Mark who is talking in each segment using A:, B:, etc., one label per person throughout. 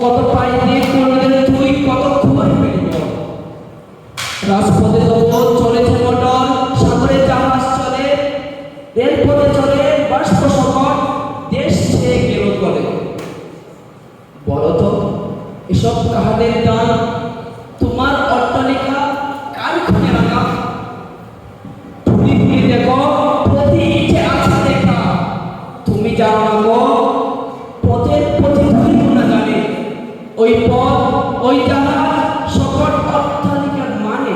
A: কত পাই দিয়ে কোনদের তুই কত বল? রাজপথে তবু চলেছে মোটর সাগরে জাহাজ চলে, রেলপথে চলে, বাষ্প সকল দেশ ছেড়ে গেল করে বলতো এসব কাহাদের দান ওই পথ ওই জাহাজ সকল অট্টালিকার মানে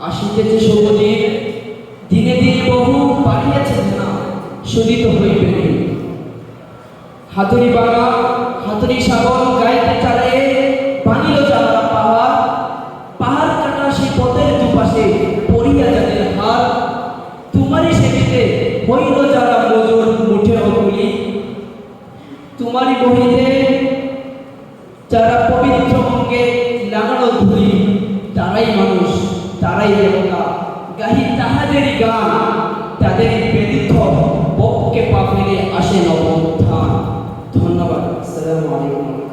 A: আসিতেছে সবুজের দিনে দিনে বহু বাড়িয়েছে না শুধিত হইবে না। হাতুড়ি বাঙা হাতুড়ি সাগর গাইতে চালায়ে বানিল যারা পাহাড় পাহাড় কাটা সে পথের দুপাশে পড়িয়া যাদের হার তোমারই সেদিকে হইল যারা পবিত্র অঙ্গে লাগানো ধুলি, তারাই মানুষ, তারাই দেবতা। গাহি তাহাদেরই গান তাদের প্রেরিত বককে পা আসে নবোত্থান। ধন্যবাদ। আসসালামু আলাইকুম।